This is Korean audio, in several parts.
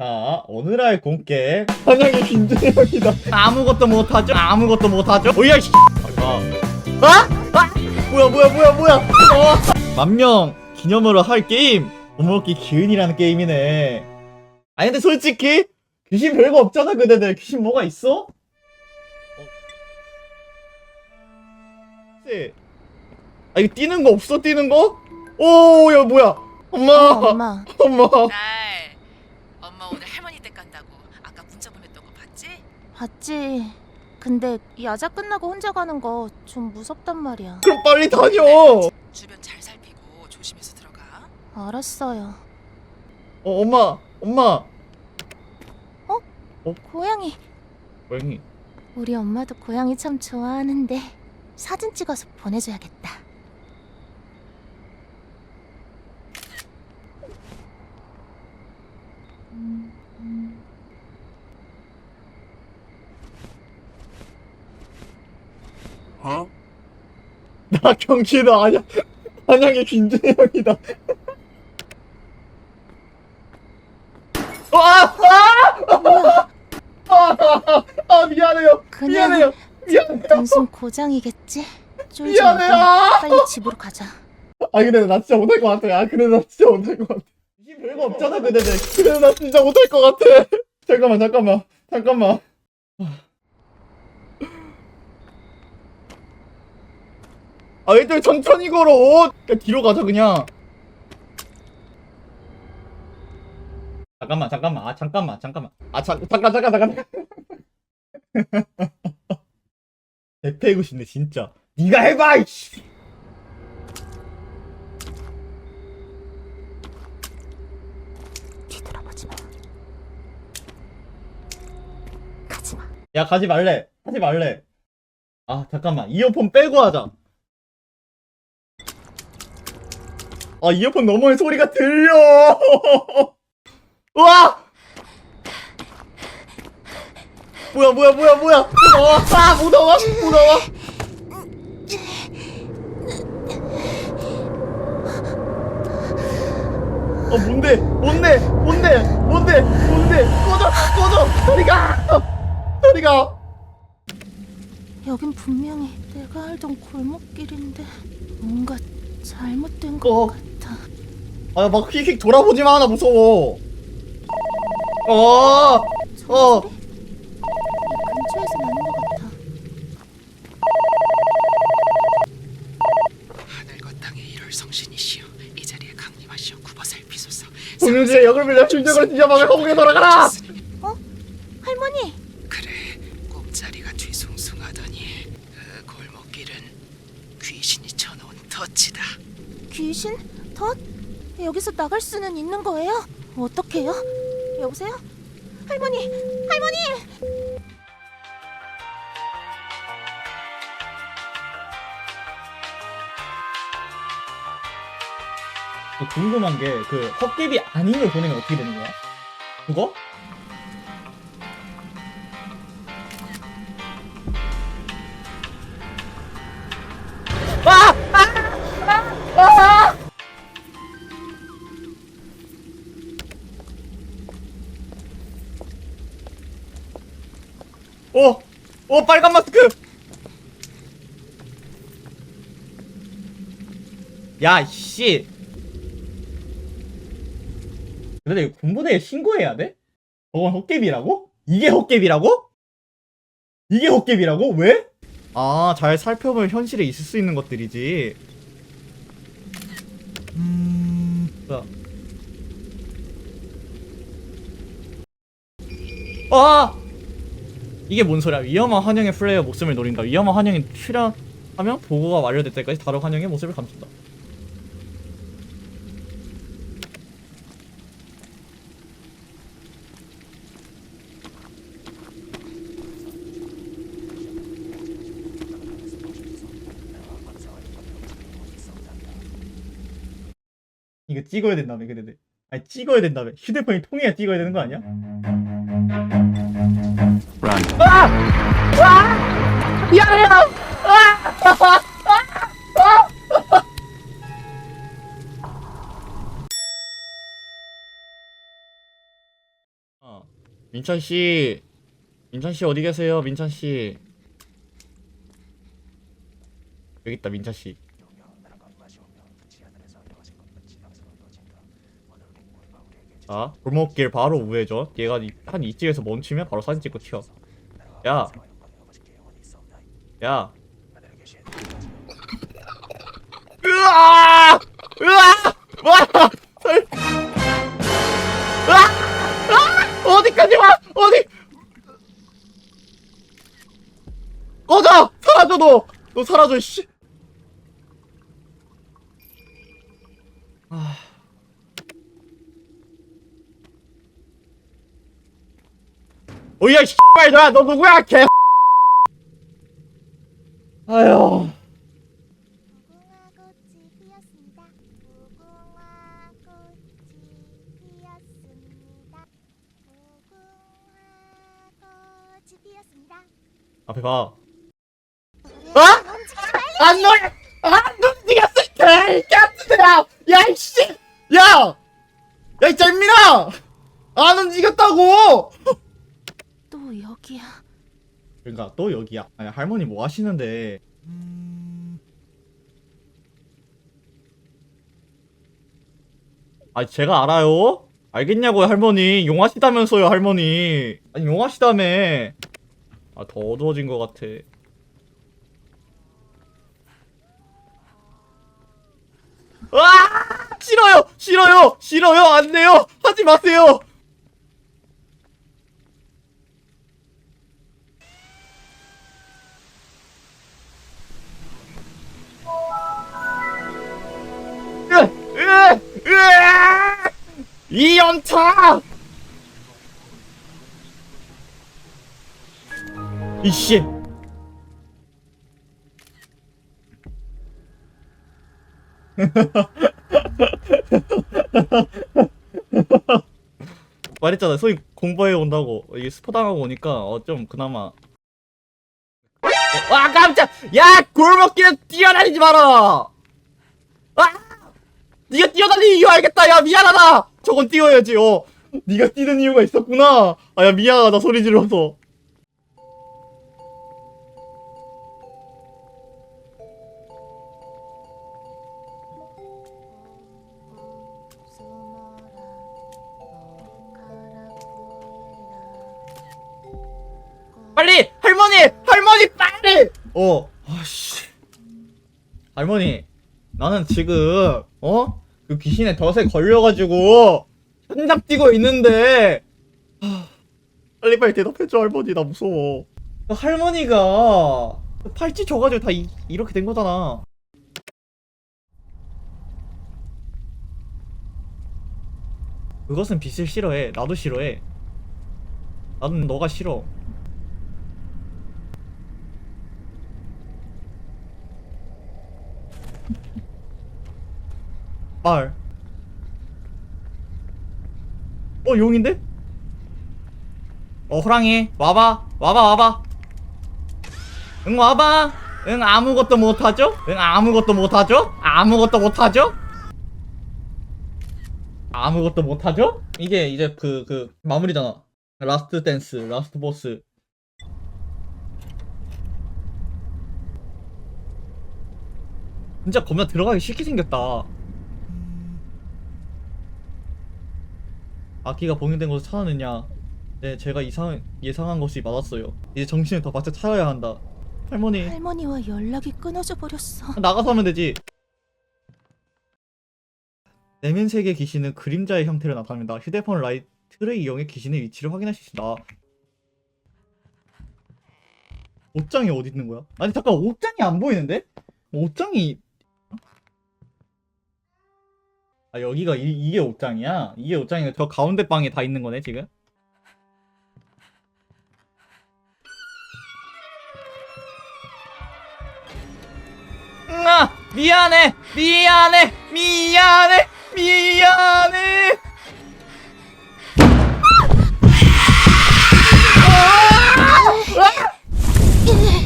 자, 오늘 할 공개 한양의 김준혁이다. 아무것도 못하죠? 아무것도 못하죠? 오야 씨. 아, 아, 아, 뭐야, 뭐야, 뭐야, 뭐야. 어. 만명 기념으로 할 게임. 오목기 기은이라는 게임이네. 아니 근데 솔직히 귀신 별거 없잖아, 그대들. 귀신 뭐가 있어? 어. 아 이거 뛰는 거 없어, 뛰는 거? 오, 야 뭐야? 엄마, 어, 엄마 엄마 오늘 할머니 댁 간다고 아까 문자 보냈던 거 봤지? 봤지 근데 야자 끝나고 혼자 가는 거 좀 무섭단 말이야 그럼 빨리 다녀. 주변 잘 살피고 조심해서 들어가. 알았어요 어, 엄마, 엄마. 고양이 고양이. 우리 엄마도 고양이 참 좋아하는데 사진 찍어서 보내줘야겠다 경기도 아냐. 한양의 김준영이다. 아, 아, 아, 아, 아, 미안해요. 그냥 미안해요. 미안해요. 단순 고장이겠지? 쫄지 미안해요. 말고 빨리 집으로 가자 아, 근데 나 진짜 못할 것 같아. 아, 그래, 나 진짜 못할 것 같아. 이 별거 없잖아, 그대들. 그래, 나 진짜 못할 것 같아. 잠깐만, 잠깐만, 잠깐만. 아, 일단 천천히 걸어. 그냥 뒤로 가자, 그냥. 잠깐만, 잠깐만, 아, 잠깐만, 잠깐만. 아, 자, 잠깐, 잠깐, 잠깐. 대패고 싶네, 진짜. 네가 해봐, 이씨. 뒤돌아보지 마 가지 마 야 가지 말래 하지 말래 아 잠깐만 이어폰 빼고 하자 아 이어폰 너머의 소리가 들려. 우와! 뭐야 뭐야 뭐야 뭐야! 무서워 아 무서워 무서워 어 뭔데? 뭔데? 뭔데? 뭔데? 뭔데? 꺼져! 꺼져! 소리가! 소리가! 여긴 분명히 내가 알던 골목길인데 뭔가 잘못된 어. 것 같아 아, 막 휙휙 돌아보지 마, 나 무서워. 어, 저 어. 근처에서 나는 것 같아 하늘과 땅에 이럴 성신이시여 이 자리에 강림하시어 굽어 살피소서. 동료지의 역을 빌려 충격을 뒤져박아 허공에 돌아가라! 할머니 그래 꿈자리가 뒤숭숭하더니 그 골목길은 귀신이 쳐놓은 덫이다. 귀신? 덫? 여기서 나갈 수는 있는 거예요? 어떡해요? 여보세요? 할머니! 할머니! 궁금한 게, 그, 헛개비 아닌 걸 보내면 어떻게 되는 거야? 그거? 오! 오, 빨간 마스크! 야, 씨! 근데 이거 군부대에 신고해야 돼? 저건 헛개비라고? 이게 헛개비라고? 이게 헛개비라고? 왜? 아, 잘 살펴보면 현실에 있을 수 있는 것들이지. 음, 뭐야. 아! 이게 뭔 소리야? 위험한 환영의 플레이어 목숨을 노린다. 위험한 환영이 출연하면 보고가 완료될 때까지 다른 환영의 모습을 감춘다. 이거 찍어야 된다며 그래도 아니 찍어야 된다며 휴대폰이 통해야 찍어야 되는 거 아니야? 아! 아! 미안해요! 아! 민찬 씨, 민찬 씨 어디 계세요, 민찬 씨? 여기 있다, 민찬 씨. 자, 골목길 바로 우회전. 얘가 이- 한 이쯤에서 멈추면 바로 사진 찍고 튀어. 야, 야. 으아! 으아! 와! 으아! 아! 어디까지 와? 어디? 꺼져! 사라져 너! 너 사라져 씨. 어이야 씨발들아 너 누구야 개. 아유. 무궁화 꽃이 피었습니다. 무궁화 꽃이 피었습니다. 무궁화 꽃이 피었습니다. 앞에 봐. 아! 안 놀! 안 움직였어! 개! 깜짝이야! 야, 이씨! 야! 야, 이 잼민아! 안 움직였다고! 또 여기야. 그러니까 또 여기야. 아니, 할머니 뭐 하시는데? 아, 제가 알아요? 알겠냐고요, 할머니. 용하시다면서요, 할머니. 아니, 용하시다며. 아, 더 어두워진 것 같아. 아! 싫어요! 싫어요! 싫어요! 안 돼요! 하지 마세요! 이 연타! 이씨. 말했잖아 소위 공부해 온다고. 이게 스포 당하고 오니까 어 좀 그나마. 와 깜짝! 야 골목길에 뛰어다니지 마라! 아! 네가 뛰어다니는 이유 알겠다. 야 미안하다 저건 뛰어야지 어. 네가 뛰는 이유가 있었구나. 아야 미안하다. 소리 질러서. 빨리! 할머니! 할머니 빨리! 어 아씨. 할머니 나는 지금 어 그 귀신의 덫에 걸려가지고 현장 뛰고 있는데 하, 빨리 빨리 대답해줘 할머니. 나 무서워. 할머니가 팔찌 줘가지고 다 이, 이렇게 된 거잖아. 그것은 빛을 싫어해. 나도 싫어해. 나는 너가 싫어 말. 어 용인데? 어 호랑이 와봐 와봐 와봐 응 와봐 응 아무것도 못하죠? 응 아무것도 못하죠? 아무것도 못하죠? 아무것도 못하죠? 이게 이제 그 그 마무리잖아 라스트 댄스 라스트 보스 진짜 겁나 들어가기 싫게 생겼다 악기가 봉인된 것을 찾아냈냐? 네, 제가 이상 예상한 것이 맞았어요. 이제 정신을 더 바짝 차려야 한다. 할머니, 할머니와 연락이 끊어져 버렸어. 나가서 하면 되지. 내면 세계 귀신은 그림자의 형태로 나타납니다. 휴대폰 라이트를 이용해 귀신의 위치를 확인할 수 있다. 옷장이 어디 있는 거야? 아니 잠깐 옷장이 안 보이는데? 옷장이 아 여기가 이, 이게 옷장이야? 이게 옷장이가 저 가운데 방에 다 있는 거네 지금? 아 미안해 미안해 미안해 미안해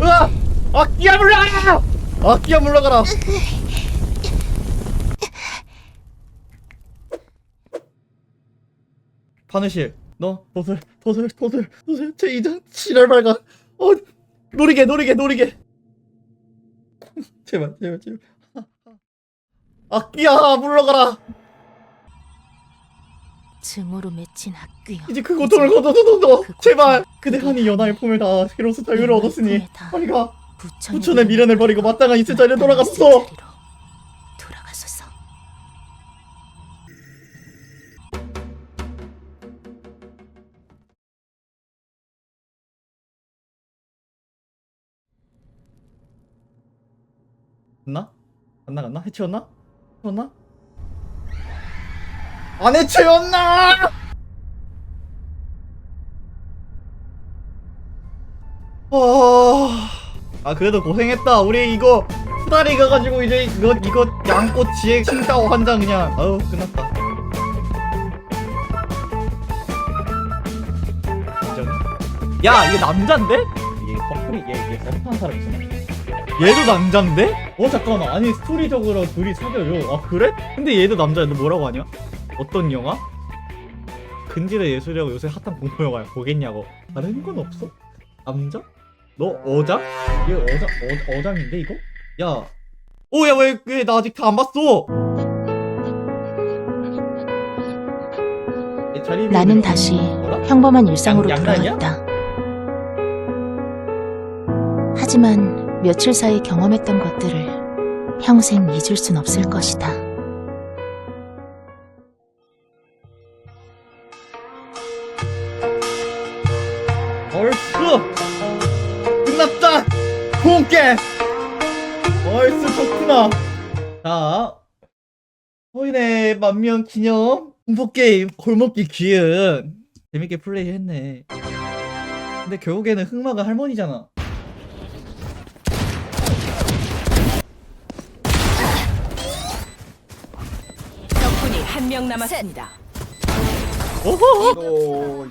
으아! 악기야 물러가라! 악기야 물러가라! 바느실. 너 도술 도술 도술 도술 제 이전 지랄 발간 어 노리게 노리게 노리게. 제발 제발 제발. 악기야 물러가라. 증오로 맺힌 악귀여. 이제 그 고통을 거둬둬둬 그 제발. 그대 한이 연하의 품을 다 타유를 연하의 얻었으니 빨리 가. 부천의, 미련을 버리고 마땅한 돌아가소서 자리로 돌아가소서. 안 나갔나? 해치웠나? 해치웠나? 안 해치웠나? 아, 아 그래도 고생했다. 우리 이거 수다리 가가지고 이제 이거 이거 지혜 칭따오 한 장 그냥 아우 끝났다. 야 이게 남잔데? 이게 커플이 얘얘 잘못한 사람 있어. 얘도 남잔데? 어 잠깐만 아니 스토리적으로 둘이 사겨요 아 그래? 근데 얘도 남자야 너 뭐라고 하냐? 어떤 영화? 근질의 예술이라고 요새 핫한 공포 영화야 보겠냐고 다른 건 없어? 남자? 너 어장? 얘 어장 어, 어장인데 이거? 야 오야 왜 왜 나 아직 다 안 봤어? 얘 자리 나는 다시 뭐라? 평범한 일상으로 양- 양날이야? 돌아갔다. 하지만 며칠 사이 경험했던 것들을 평생 잊을 순 없을 것이다. 얼쑤! 끝났다! 공개 얼쑤 좋구나! 자 호인의 만명 기념 공포게임 골목길 귀은 재밌게 플레이했네. 근데 결국에는 흑마가 할머니잖아 적군이 한 명 남았습니다. 오호 오,